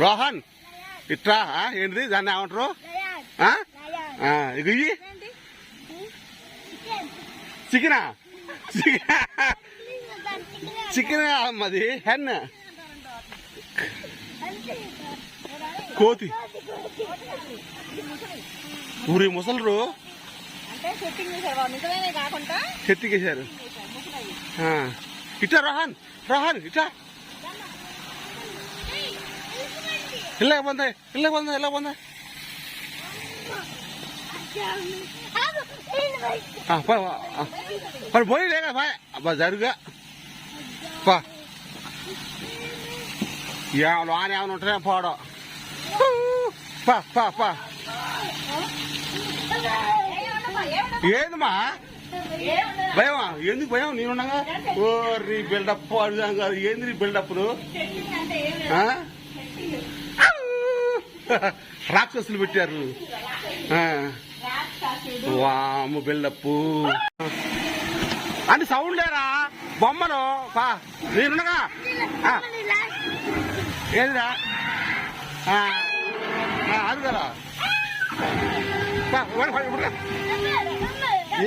రోహన్ ఇట్రా ఏంటిది? దాన్ని ఏమంటారు? ఇయ్యి. చికెనా? చికెన్ అమ్మది? హెన్. కోతి. ఊరి ముసలరు. చెత్తికేశారు ఆ, ఇట్లా రోహన్ రోహన్ ఇట్లా ಇಲ್ಲ ಬಂದ ಇಲ್ಲ ಬಂದ ಇಲ್ಲ ಬಂದ మరి పోయి లేక బాయ్ అబ్బా జరుగా పా యా లోన ఏమైనా ఉంటుందే పోవడం పా పా పా ఏందమ్మా భయమా ఎందుకు భయం నేనున్నాగా ఓ రీ బిల్డప్ అడుగుదాం కాదు ఏంది నీ బిల్డప్లు ఆ? రాక్షసులు పెట్టారు. వాము బిల్డప్ అని సౌండ్ లేరా? బొమ్మలు? పా నేనున్నగా ఏదిరా? అది కదా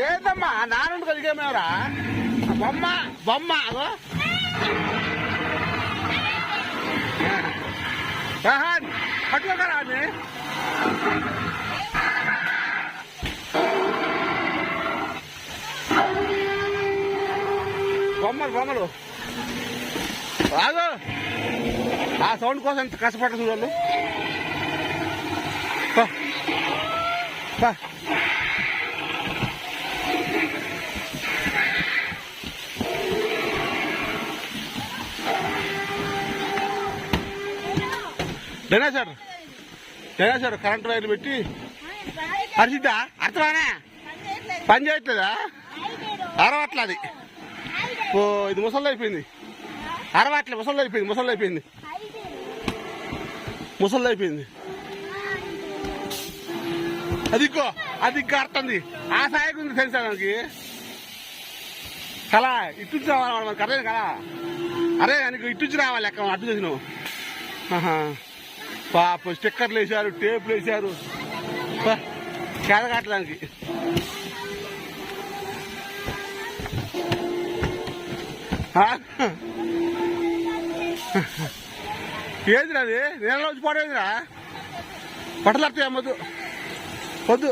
ఏదమ్మా? ఇవ్వండి, కలిగేమేవరా బొమ్మ బొమ్మ అగో రహాన్ పట్టుకోకరా అని బొమ్మలు బొమ్మలు రాదు ఆ సౌండ్ కోసం ఎంత కష్టపడ్డ చూడాలి పా. సార్? Dinosaur sir? కరెంట్ వైర్లు పెట్టి? పరిచిద్దా? అర్థమానే? పని చేయట్లేదా? అరవట్ల అది ఓ ఇది ముసళ్ళు అయిపోయింది. అరవట్లే ముసళ్ళు అయిపోయింది ముసళ్ళు అయిపోయింది. ముసళ్ళు అయిపోయింది. అదికో అది ఇంకా అర్థంది. ఆ సాయకు ఉంది తెలుసా మనకి? కళ ఇటు రావాలి మనకి అర్థం కదా? అరే నీకు ఇటు రావాలి లెక్క అడ్డు చేసినావు. ఆహా. పాప స్టిక్కర్లు వేశారు టేపులు వేశారు. కేద కట్టడానికి అది? నేను వచ్చి పడేదిరా? బట్టలు వస్తాయి అమ్మద్దు వద్దు.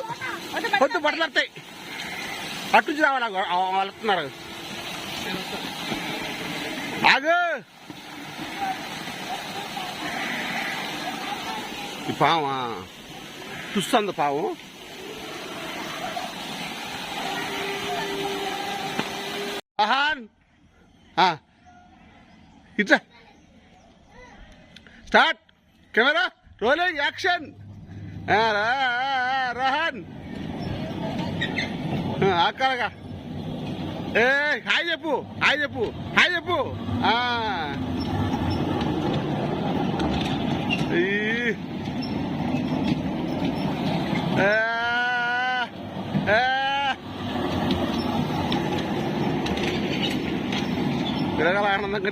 వద్దు బట్టలు వస్తాయి అటు రావాలి? వాళ్ళు వస్తున్నారు. ఈ పావా చూస్తుంది పావు. ఆహాన్ ఇట్లా. స్టార్ట్! Camera rolling action! ఆ, రా, రహాన్! అక్కడగా ఏ హాయ్ చెప్పు హాయ్ చెప్పు హాయ్ చెప్పు. ഗ്രഹളാണെന്നൊക്കെ